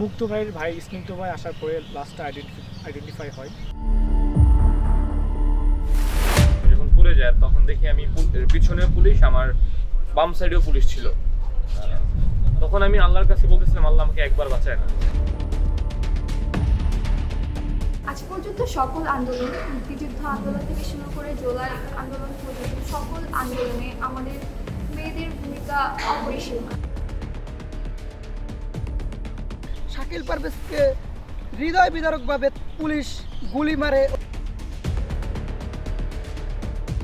মুক্ত ভাইয়ের ভাই স্নিগ্ধ ভাই আসার পরে লাস্টটা আইডেন্টিফাই হয়। যখন পুলে যায় তখন দেখি আমি পিছনেও পুলিশ আমার বাম সাইডেও পুলিশ ছিল। তখন আমি আল্লাহর কাছে বলতেছিলাম আল্লাহ আমাকে একবার বাঁচায় না। আজ পর্যন্ত সকল আন্দোলন মুক্তিযুদ্ধ আন্দোলন থেকে শুরু করে জোলাই আন্দোলন পর্যন্ত সকল আন্দোলনে আমাদের মেয়েদের ভূমিকা অপরিসীম। শাকিল পারভেজকে হৃদয় বিদারকভাবে পুলিশ গুলি মারে।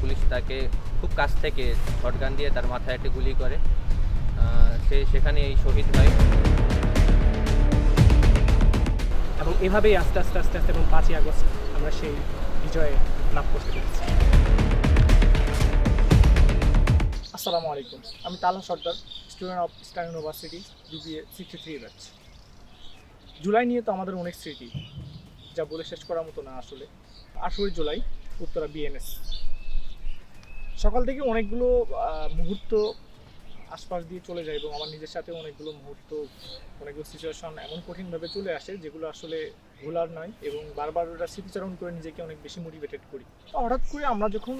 পুলিশ তাকে খুব কাছ থেকে শটগান দিয়ে তার মাথায় একটা গুলি করে। সে সেখানে এই শহীদ হয়। এবং এভাবেই আস্তে আস্তে আস্তে আস্তে এবং পাঁচই আগস্ট আমরা সেই বিজয়ে লাভ করতে পেরেছি। আসসালামু আলাইকুম। আমি Tala Sardar student of Eastern University BBA sixty three batch July নিয়ে তো আমাদের অনেক স্মৃতি, যা বলে শেষ করার মতো না আসলে। আঠেরোই জুলাই, উত্তরা বিএনএস সকাল থেকে অনেকগুলো মুহূর্ত আশপাশ দিয়ে চলে যায় এবং আমার নিজের সাথে অনেকগুলো মুহূর্ত, অনেকগুলো সিচুয়েশন এমন কঠিনভাবে চলে আসে যেগুলো আসলে ভোলার নয় এবং বারবার ওটা স্মৃতিচারণ করে নিজেকে অনেক বেশি মোটিভেটেড করি। তো হঠাৎ করে আমরা যখন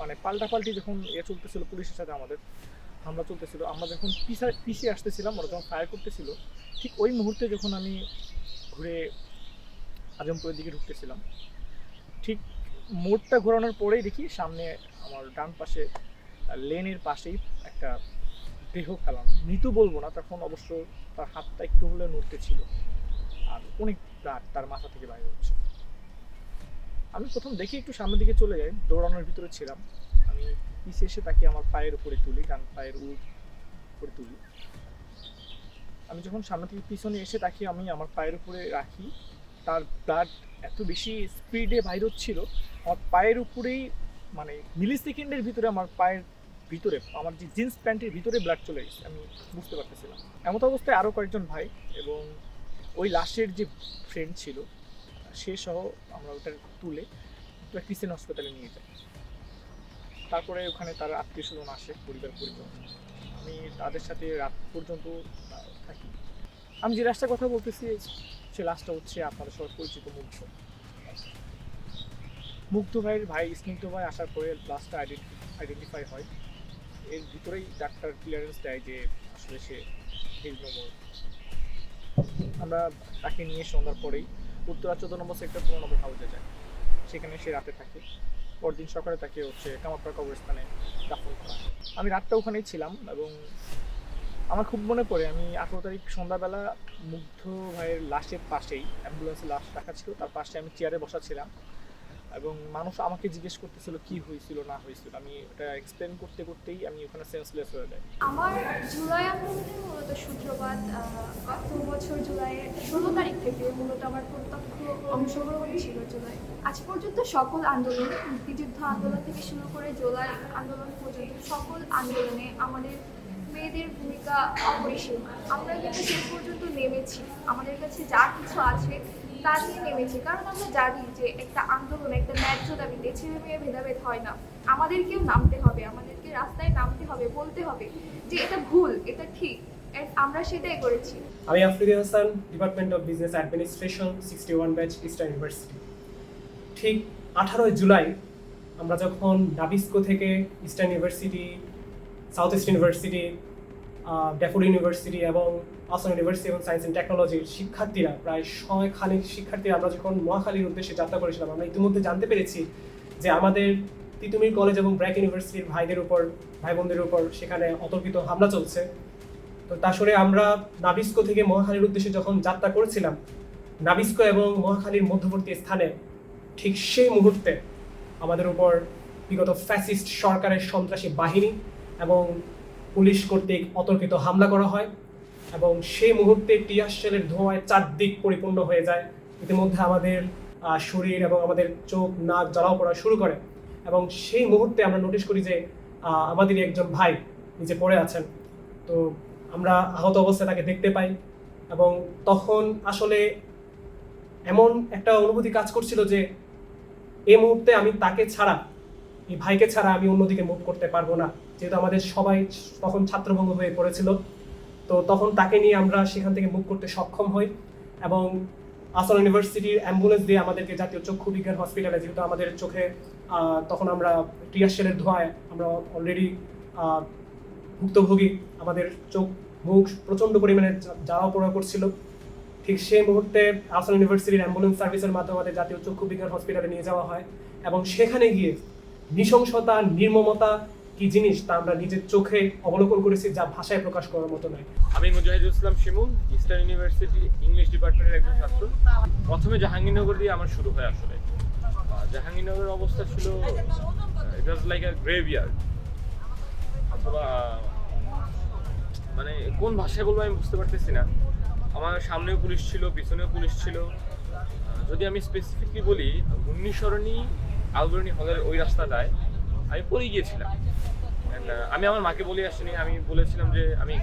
মানে পাল্টাপাল্টি যখন এ চলতেছিল পুলিশের সাথে আমাদের হামলা চলতেছিল। আমরা যখন পিছা পিছিয়ে আসতেছিলাম, ওরা যখন ফায়ার করতেছিল, ঠিক ওই মুহূর্তে যখন আমি ঘুরে আজমপুরের দিকে ঢুকতেছিলাম, ঠিক মোড়টা ঘোরানোর পরেই দেখি সামনে আমার ডান পাশে লেনের পাশেই একটা দেহ ফেলানো। মৃত্যু বলব না, তখন অবশ্য তার হাতটা একটু হলে নড়তে ছিল। আর অনেক ব্লাড তার মাথা থেকে বাইরে হচ্ছে। আমি প্রথম দেখি একটু সামনের দিকে চলে যাই, দৌড়ানোর ভিতরে ছিলাম। আমি পিছিয়ে এসে তাকে আমার পায়ের উপরে তুলি, ডান পায়ের উপরে তুলি। আমি যখন সামনে থেকে পিছনে এসে তাকে আমি আমার পায়ের উপরে রাখি, তার ব্লাড এত বেশি স্পিডে বাইর হচ্ছিল আমার পায়ের উপরেই মানে মিলি সেকেন্ডের ভিতরে আমার পায়ের ভিতরে, আমার যে জিন্স প্যান্টের ভিতরে ব্লাড চলে গেছে, আমি বুঝতে পারতেছিলাম। এমত অবস্থায় আরও কয়েকজন ভাই এবং ওই লাশের যে ফ্রেন্ড ছিল, সে সহ আমরা ওটা তুলে একটা ক্রিসেন হসপিটালে নিয়ে যাই। তারপরে ওখানে তার আত্মীয় স্বজন আসে, পরিবার, পরিজন। আমি তাদের সাথে রাত পর্যন্ত থাকি। আমি যে লাশটার কথা বলতেছি, সে লাশটা হচ্ছে আপনাদের সবার পরিচিত মুগ্ধ। মুগ্ধ ভাইয়ের ভাই, স্নিগ্ধ ভাই আসার পরে লাশটা আইডেন্টিফাই হয়। এর ভিতরেই ডাক্তার ক্লিয়ারেন্স দেয় যে আসলে সে হিজ নম্বর আমরা তাকে নিয়ে সন্ধ্যার পরেই উত্তরা চোদ্দ নম্বর সেক্টর পনেরো নম্বর হাউসে যায় সেখানে সে রাতে থাকে। পরদিন সকালে তাকে হচ্ছে কামারপাড়া কবরস্থানে দাফন করা আমি রাতটা ওখানেই ছিলাম এবং আমার খুব মনে পড়ে, আমি আঠেরো তারিখ সন্ধ্যাবেলা মুগ্ধ ভাইয়ের লাশের পাশেই অ্যাম্বুলেন্সে লাশ রাখা ছিল, তার পাশে আমি চেয়ারে বসা ছিলাম এবং মানুষ আমাকে জিজ্ঞেস করতেছিল, কি হয়েছিল, না হয়েছিল? আমি ওটা এক্সপ্লেন করতে, করতেই আমি ওখানে সেন্সলেস হয়ে যাই। আমার জুলাই আন্দোলনের মূলত সূত্রপাত গত বছর জুলাইয়ের ষোলো তারিখ থেকে মূলত আমার প্রত্যক্ষ অংশগ্রহণ ছিল জুলাই। আজ পর্যন্ত সকল আন্দোলন, মুক্তিযুদ্ধ আন্দোলন থেকে শুরু করে জুলাই আন্দোলন পর্যন্ত সকল আন্দোলনে আমাদের মেয়েদের ভূমিকা অপরিসীম। আমরা কিন্তু শেষ পর্যন্ত নেমেছি। আমাদের কাছে যা কিছু আছে তা নিয়ে নেমেছি। কারণ আমরা জানি যে একটা আন্দোলন, একটা ন্যায্য দাবিতে ছেলে মেয়ে ভেদাভেদ হয় না। আমাদেরকেও নামতে হবে, আমাদেরকে রাস্তায় নামতে হবে, বলতে হবে যে এটা ভুল, এটা ঠিক। আমরা সেটাই করেছি। আমি Afridi Hasan department of business administration sixty one batch Eastern University ঠিক আঠারোই জুলাই আমরা যখন নাবিস্কো থেকে Eastern University South East University Daffodil University এবং আসাম ইউনিভার্সিটি এবং সায়েন্স অ্যান্ড টেকনোলজির শিক্ষার্থীরা, প্রায় ছয় খানিক শিক্ষার্থীরা আমরা যখন মহাখালীর উদ্দেশ্যে যাত্রা করেছিলাম, আমরা ইতিমধ্যে জানতে পেরেছি যে আমাদের তিতুমির কলেজ এবং ব্র্যাক ইউনিভার্সিটির ভাইদের উপর, ভাই বোনদের উপর সেখানে অতর্কিত হামলা চলছে। তো তারপরে আমরা নাবিস্কো থেকে মহাখালীর উদ্দেশ্যে যখন যাত্রা করেছিলাম নাবিস্কো এবং মহাখালীর মধ্যবর্তী স্থানে ঠিক সেই মুহূর্তে আমাদের উপর বিগত ফ্যাসিস্ট সরকারের সন্ত্রাসী বাহিনী এবং পুলিশ কর্তৃক অতর্কিত হামলা করা হয় এবং সেই মুহূর্তে টিয়ার শেলের ধোঁয়ায় চারদিক পরিপূর্ণ হয়ে যায়। ইতিমধ্যে আমাদের শরীর এবং আমাদের চোখ নাক জ্বালাও পড়া শুরু করে এবং সেই মুহূর্তে আমরা নোটিশ করি যে আহ, আমাদেরই একজন ভাই নিজে পড়ে আছেন। তো আমরা আহত অবস্থায় তাকে দেখতে পাই এবং তখন আসলে এমন একটা অনুভূতি কাজ করছিল যে এই মুহূর্তে আমি তাকে ছাড়া, এই ভাইকে ছাড়া আমি অন্যদিকে মুভ করতে পারব না। যেহেতু আমাদের সবাই তখন ছাত্রভঙ্গ হয়ে পড়েছিল, তো তখন তাকে নিয়ে আমরা সেখান থেকে মুভ করতে সক্ষম হই এবং আসাম ইউনিভার্সিটির অ্যাম্বুলেন্স দিয়ে আমাদেরকে জাতীয় চক্ষু বিজ্ঞান হসপিটালে যেহেতু আমাদের চোখে তখন আমরা টিয়ারশেলের ধোঁয়ায় আমরা অলরেডি ভুক্তভোগী আমাদের চোখ, মুখ প্রচণ্ড পরিমাণে যাওয়া পড়া করছিল। ঠিক সেই মুহূর্তে আসাম ইউনিভার্সিটির অ্যাম্বুলেন্স সার্ভিসের মাধ্যমে আমাদের জাতীয় চক্ষু বিজ্ঞান হসপিটালে নিয়ে যাওয়া হয় এবং সেখানে গিয়ে নৃশংসতা, নির্মমতা কি জিনিস তা আমরা নিজের চোখে অবলোকন করেছি যা ভাষায় প্রকাশ করার মতো নয়। আমি Mujahidul Islam Shimul, Eastern University, English ডিপার্টমেন্টের একজন ছাত্র। প্রথমে জাহাঙ্গীরনগর দিয়ে আমার শুরু হয় আসলে। জাহাঙ্গীরনগরের অবস্থা ছিল ইট ওয়াজ লাইক আ গ্রেভিয়ার্ড অথবা মানে কোন ভাষায় বলব আমি বুঝতে পারতেছি না। আমার সামনেও পুলিশ ছিল, পিছনেও পুলিশ ছিল। যদি আমি স্পেসিফিকলি বলি মুন্নিসরণী আলবরণী হলের ওই রাস্তাটায় আমি পড়ে গিয়েছিলাম। আমি আমার মাকে বলে আসিনি, আমি বলেছিলাম যে আমি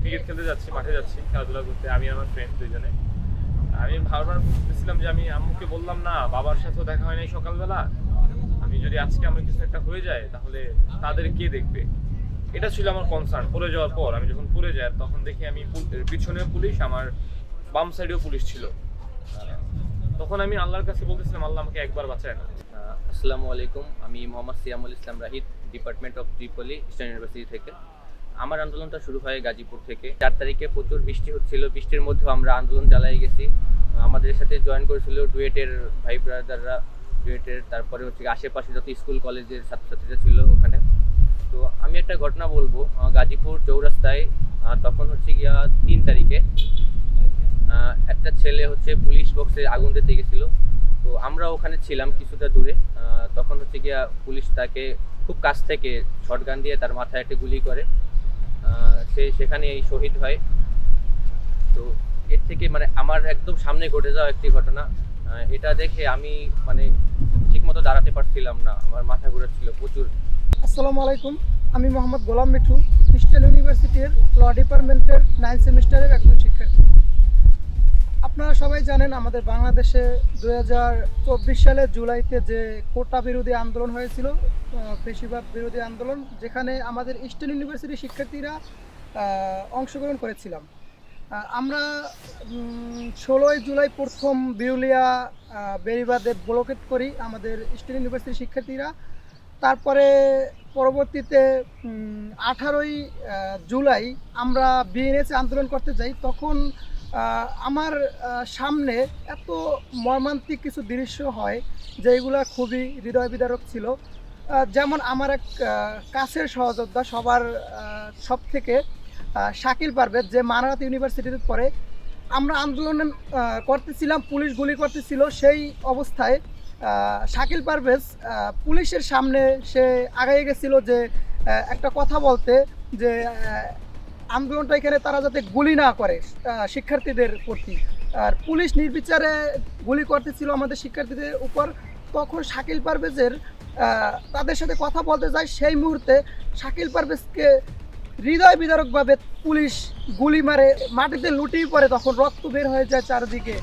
ক্রিকেট খেলতে যাচ্ছি, মাঠে যাচ্ছি, খেলাধুলা করতে, আমি আমার ফ্রেন্ড দুইজনে। আমি বারবার বুঝতেছিলাম যে আমি আম্মুকে বললাম, না, বাবার সাথেও দেখা হয় নাই সকালবেলা। আমি যদি আজকে আমার কিছু একটা হয়ে যায়, তাহলে তাদের কে দেখবে? এটা ছিল আমার কনসার্ন পড়ে যাওয়ার পর। আমি যখন পড়ে যাই, তখন দেখি আমি পিছনেও পুলিশ, আমার বাম সাইডেও পুলিশ ছিল। তখন আমি আল্লাহর কাছে বলতেছিলাম, আল্লাহ আমাকে একবার বাঁচায় না। আসসালামু আলাইকুম, আমি মোহাম্মদ সিয়ামুল ইসলাম রাহিদ ডিপার্টমেন্ট অফ ত্রিপলি ইস্টার্ন ইউনিভার্সিটি থেকে। আমার আন্দোলনটা শুরু হয় গাজীপুর থেকে। চার তারিখে প্রচুর বৃষ্টি হচ্ছিল। বৃষ্টির মধ্যেও আমরা আন্দোলন চালাই গেছি। আমাদের সাথে জয়েন করেছিল ডুয়েটের ভাই ব্রাদাররা ডুয়েটের তারপরে হচ্ছে আশেপাশে যত স্কুল কলেজের ছাত্রছাত্রীরা ছিল ওখানে। তো আমি একটা ঘটনা বলব গাজীপুর চৌরাস্তায় তখন হচ্ছে গিয়া তিন তারিখে একটা ছেলে হচ্ছে পুলিশ বক্সে আগুন দিতে গেছিল। তো আমরা ওখানে ছিলাম কিছুটা দূরে তখন হচ্ছে গিয়া পুলিশ তাকে খুব কাছ থেকে শটগান দিয়ে তার মাথায় একটা গুলি করে সে সেখানে এই শহীদ হয়। তো এর থেকে মানে আমার একদম সামনে ঘটে যাওয়া একটি ঘটনা এটা দেখে আমি মানে ঠিকমতো দাঁড়াতে পারছিলাম না, আমার মাথা ঘুরাচ্ছিল প্রচুর। আসসালামু আলাইকুম। আমি মোহাম্মদ গোলাম মিঠু খ্রিস্টান ইউনিভার্সিটির ল ডিপার্টমেন্টের নাইন সেমিস্টারের একজন শিক্ষার্থী। আপনারা সবাই জানেন, আমাদের বাংলাদেশে দু হাজার চব্বিশ সালের জুলাইতে যে কোটা বিরোধী আন্দোলন হয়েছিল বেশিরভাগ বিরোধী আন্দোলন, যেখানে আমাদের ইস্টার্ন ইউনিভার্সিটির শিক্ষার্থীরা অংশগ্রহণ করেছিলাম। আমরা ষোলোই জুলাই প্রথম বিউলিয়া বেরিবাদে ব্লকেট করি আমাদের ইস্টার্ন ইউনিভার্সিটির শিক্ষার্থীরা। তারপরে পরবর্তীতে আঠারোই জুলাই আমরা বিএনএসে আন্দোলন করতে যাই, তখন আমার সামনে এত মর্মান্তিক কিছু দৃশ্য হয় যেগুলা খুবই হৃদয় বিদারক ছিল। যেমন আমার এক কাছের সহযোদ্ধা সবার সব থেকে শাকিল পারভেজ যে মানারাত ইউনিভার্সিটিতে পড়ে, আমরা আন্দোলন করতেছিলাম, পুলিশ গুলি করতেছিল, সেই অবস্থায় শাকিল পারভেজ পুলিশের সামনে সে আগাই গেছিল যে একটা কথা বলতে যে আন্দোলনটা এখানে তারা যাতে গুলি না করে শিক্ষার্থীদের প্রতি। আর পুলিশ নির্বিচারে গুলি করতেছিল আমাদের শিক্ষার্থীদের উপর। তখন শাকিল পারভেজের তাদের সাথে কথা বলতে যায়, সেই মুহূর্তে শাকিল পারভেজকে হৃদয় বিদারকভাবে পুলিশ গুলি মারে, মাটিতে লুটিয়ে পড়ে। তখন রক্ত বের হয়ে যায় চারদিকে।